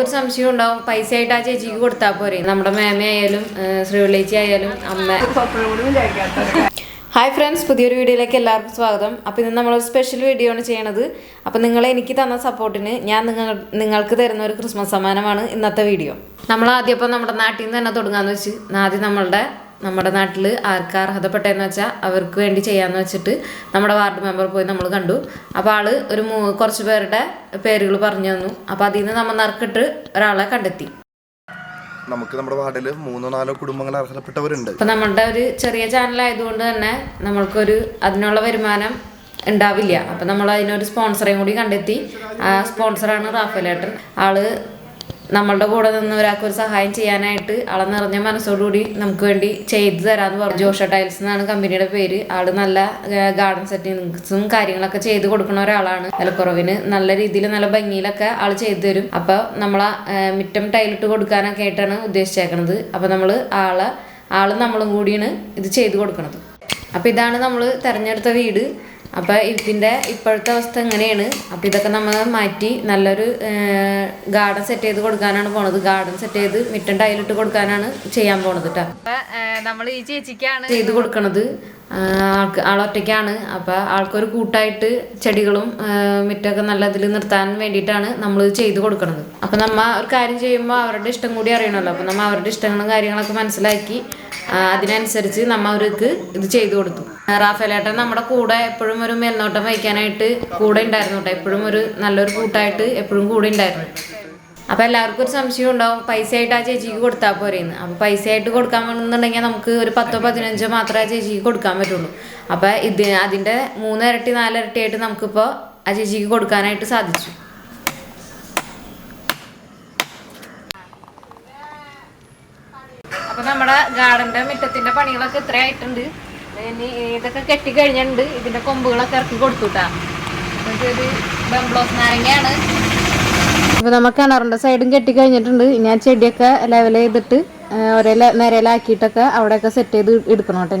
ഒരു സംശയം ഉണ്ടാവും. പൈസ ആയിട്ട് ആ ചേച്ചിക്ക് കൊടുത്താൽ പോരെ. നമ്മുടെ മേമയായാലും ശ്രീവിളേച്ചി ആയാലും അമ്മ. ഹായ് ഫ്രണ്ട്സ് പുതിയൊരു വീഡിയോയിലേക്ക് എല്ലാവർക്കും സ്വാഗതം. അപ്പോൾ ഇന്ന് നമ്മളൊരു സ്പെഷ്യൽ വീഡിയോ ആണ് ചെയ്യണത്. അപ്പോൾ നിങ്ങൾ എനിക്ക് തന്ന സപ്പോർട്ടിന് ഞാൻ നിങ്ങൾ നിങ്ങൾക്ക് തരുന്ന ഒരു ക്രിസ്മസ് സമ്മാനമാണ് ഇന്നത്തെ വീഡിയോ നമ്മൾ ആദ്യം ഇപ്പോൾ നമ്മുടെ നാട്ടിൽ നിന്ന് തന്നെ തുടങ്ങാമെന്ന് വെച്ച് ആദ്യം നമ്മളുടെ നമ്മുടെ നാട്ടിൽ ആർക്ക് അർഹതപ്പെട്ടതെന്ന് വെച്ചാൽ അവർക്ക് വേണ്ടി ചെയ്യാമെന്ന് വെച്ചിട്ട് നമ്മുടെ വാർഡ് മെമ്പർ പോയി നമ്മൾ കണ്ടു. അപ്പോൾ ആൾ ഒരു മൂ കുറച്ച് പേരുടെ പേരുകൾ പറഞ്ഞു തന്നു. അപ്പോൾ അതിൽ നിന്ന് നമ്മൾ നറുക്കിട്ട് ഒരാളെ കണ്ടെത്തി. നമുക്ക് നമ്മുടെ വാർഡിൽ മൂന്നോ നാലോ കുടുംബങ്ങൾ അർഹതപ്പെട്ടവരുണ്ട്. അപ്പോൾ നമ്മളുടെ ഒരു ചെറിയ ചാനൽ ആയതുകൊണ്ട് തന്നെ നമ്മൾക്കൊരു അതിനുള്ള വരുമാനം ഉണ്ടാവില്ല. അപ്പം നമ്മൾ അതിനൊരു സ്പോൺസറേയും കൂടി കണ്ടെത്തി. ആ സ്പോൺസറാണ് റാഫേലേട്ടൻ ആൾ നമ്മളുടെ കൂടെ നിന്ന് ഒരാൾക്ക് ഒരു സഹായം ചെയ്യാനായിട്ട് ആളെ നിറഞ്ഞ മനസ്സോടുകൂടി നമുക്ക് വേണ്ടി ചെയ്തു തരാമെന്ന് പറഞ്ഞു. ജോഷ ടൈൽസ് എന്നാണ് കമ്പനിയുടെ പേര്. ആൾ നല്ല ഗാർഡൻ സെറ്റിങ്സും കാര്യങ്ങളൊക്കെ ചെയ്ത് കൊടുക്കുന്ന ഒരാളാണ്. വിലക്കുറവിന് നല്ല രീതിയിൽ നല്ല ഭംഗിയിലൊക്കെ ആൾ ചെയ്തു തരും. അപ്പോൾ നമ്മളെ മിറ്റം ടൈലിട്ട് കൊടുക്കാനൊക്കെ ആയിട്ടാണ് ഉദ്ദേശിച്ചേക്കണത്. അപ്പോൾ നമ്മൾ ആളെ ആളും നമ്മളും കൂടിയാണ് ഇത് ചെയ്തു കൊടുക്കുന്നത് അപ്പോൾ ഇതാണ് നമ്മൾ തിരഞ്ഞെടുത്ത വീട്. അപ്പോൾ ഇതിന്റെ ഇപ്പോഴത്തെ അവസ്ഥ എങ്ങനെയാണ്? അപ്പോൾ ഇതൊക്കെ നമ്മൾ മാറ്റി നല്ലൊരു ഗാർഡൻ സെറ്റ് ചെയ്ത് കൊടുക്കാനാണ് പോണത്. ഗാർഡൻ സെറ്റ് ചെയ്ത് മിറ്റം ടൈലിട്ട് കൊടുക്കാനാണ് ചെയ്യാൻ പോണത് കേട്ടോ നമ്മൾ ഈ ചേച്ചിക്കാണ് ചെയ്ത് കൊടുക്കണത്. ആൾക്ക് ആളൊറ്റയ്ക്കാണ് അപ്പോൾ ആൾക്കൊരു കൂട്ടായിട്ട് ചെടികളും മിറ്റൊക്കെ നല്ല ഇതിൽ നിർത്താൻ വേണ്ടിയിട്ടാണ് നമ്മൾ ഇത് ചെയ്ത് കൊടുക്കുന്നത് അപ്പോൾ നമ്മൾ ഒരു കാര്യം ചെയ്യുമ്പോൾ അവരുടെ ഇഷ്ടം കൂടി അറിയണമല്ലോ അപ്പോൾ നമ്മൾ അവരുടെ ഇഷ്ടങ്ങളും കാര്യങ്ങളൊക്കെ മനസ്സിലാക്കി അതിനനുസരിച്ച് നമ്മ അവർക്ക് ഇത് ചെയ്തു കൊടുത്തു. റാഫേലേട്ടൻ നമ്മുടെ കൂടെ എപ്പോഴും ഒരു മേൽനോട്ടം വഹിക്കാനായിട്ട് കൂടെ ഉണ്ടായിരുന്നു കേട്ടോ. എപ്പോഴും ഒരു നല്ലൊരു കൂട്ടായിട്ട് എപ്പോഴും കൂടെ ഉണ്ടായിരുന്നു. അപ്പൊ എല്ലാവർക്കും ഒരു സംശയം ഉണ്ടാവും പൈസ ആയിട്ട് ആ ചേച്ചിക്ക് കൊടുത്താൽ പോരെയെന്ന് അപ്പൊ പൈസ ആയിട്ട് കൊടുക്കാൻ വേണമെന്നുണ്ടെങ്കിൽ നമുക്ക് ഒരു പത്തോ പതിനഞ്ചോ മാത്രമേ ആ ചേച്ചിക്ക് കൊടുക്കാൻ പറ്റുള്ളൂ. അപ്പൊ ഇത് അതിന്റെ മൂന്നിരട്ടി നാലിരട്ടി ആയിട്ട് നമുക്കിപ്പോ ആ ചേച്ചിക്ക് കൊടുക്കാനായിട്ട് സാധിച്ചു. അപ്പൊ നമ്മുടെ ഗാർഡന്റെ മുറ്റത്തിന്റെ പണികളൊക്കെ ഇത്ര ആയിട്ടുണ്ട്. ഇനി ഇതൊക്കെ കെട്ടി കഴിഞ്ഞിട്ടുണ്ട്. ഇതിന്റെ കൊമ്പുകളൊക്കെ ഇറക്കി കൊടുത്തുട്ടാ ഇതൊരു ബംബ്ലോസ് നാരങ്ങയാണ്. ഇപ്പൊ നമ്മൾ കിണറിന്റെ സൈഡും കെട്ടി കഴിഞ്ഞിട്ടുണ്ട്. ഇനി ആ ചെടിയൊക്കെ ലെവൽ ചെയ്തിട്ട് ഒരേ നിരയിലാക്കിയിട്ടൊക്കെ അവിടെയൊക്കെ സെറ്റ് ചെയ്ത് എടുക്കണം കേട്ടോ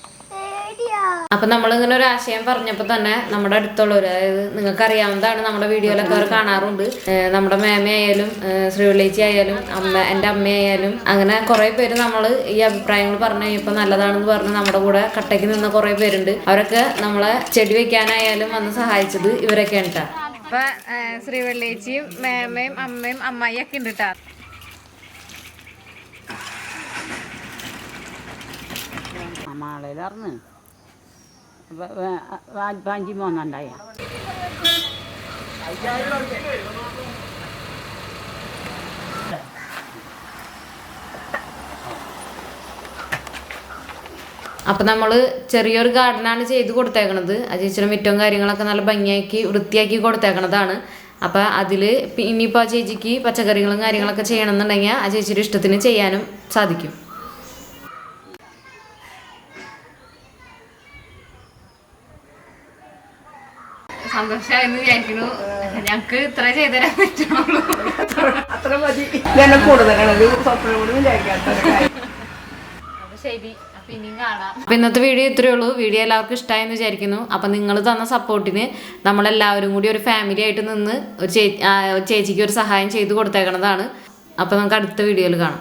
അപ്പൊ നമ്മളിങ്ങനെ ഒരു ആശയം പറഞ്ഞപ്പോ തന്നെ നമ്മുടെ അടുത്തുള്ളവർ അതായത് നിങ്ങൾക്ക് അറിയാവുന്നതാണ് നമ്മുടെ വീഡിയോയിലൊക്കെ അവർ കാണാറുണ്ട്. നമ്മുടെ മേമയായാലും ശ്രീവിളേച്ചി ആയാലും അമ്മ എന്റെ അമ്മയായാലും അങ്ങനെ കുറെ പേര് നമ്മൾ ഈ അഭിപ്രായങ്ങൾ പറഞ്ഞു കഴിഞ്ഞപ്പോൾ നല്ലതാണെന്ന് പറഞ്ഞ് നമ്മുടെ കൂടെ കട്ടയ്ക്ക് നിന്ന കുറെ പേരുണ്ട്. അവരൊക്കെ നമ്മളെ ചെടി വെക്കാനായാലും വന്ന് സഹായിച്ചത് ഇവരൊക്കെയാണ് കേട്ടോ അപ്പൊ ശ്രീവള്ളിയേച്ചിയും മേമയും അമ്മയും അമ്മായിയും ഒക്കെ ഉണ്ട് കേട്ടോ മാളയിലറിഞ്ഞ് വാജ്പാഞ്ചി മോന്നുണ്ടായ അപ്പം നമ്മൾ ചെറിയൊരു ഗാർഡനാണ് ചെയ്ത് കൊടുത്തേക്കണത്. ആ ചേച്ചിയുടെ മിറ്റവും കാര്യങ്ങളൊക്കെ നല്ല ഭംഗിയാക്കി വൃത്തിയാക്കി കൊടുത്തേക്കണതാണ്. അപ്പം അതിൽ ഇനിയിപ്പോൾ ആ ചേച്ചിക്ക് പച്ചക്കറികളും കാര്യങ്ങളൊക്കെ ചെയ്യണമെന്നുണ്ടെങ്കിൽ ആ ചേച്ചിയുടെ ഇഷ്ടത്തിന് ചെയ്യാനും സാധിക്കും. സന്തോഷമായെന്ന് വിചാരിക്കുന്നു. ഞങ്ങക്ക് ഇത്ര ചെയ്തുതരാൻ പറ്റുള്ളൂ. അത്ര മതി. സ്വപ്നം കൂടി വിചാരിക്കാത്ത ശരി. അപ്പം ഇന്നത്തെ വീഡിയോ ഇത്രയേ ഉള്ളൂ. വീഡിയോ എല്ലാവർക്കും ഇഷ്ടമായെന്ന് വിചാരിക്കുന്നു. അപ്പൊ നിങ്ങൾ തന്ന സപ്പോർട്ടിന് നമ്മളെല്ലാവരും കൂടി ഒരു ഫാമിലി ആയിട്ട് നിന്ന് ഒരു ചേച്ചിക്ക് ഒരു സഹായം ചെയ്ത് കൊടുത്തേക്കണതാണ്. അപ്പൊ നമുക്ക് അടുത്ത വീഡിയോയിൽ കാണാം.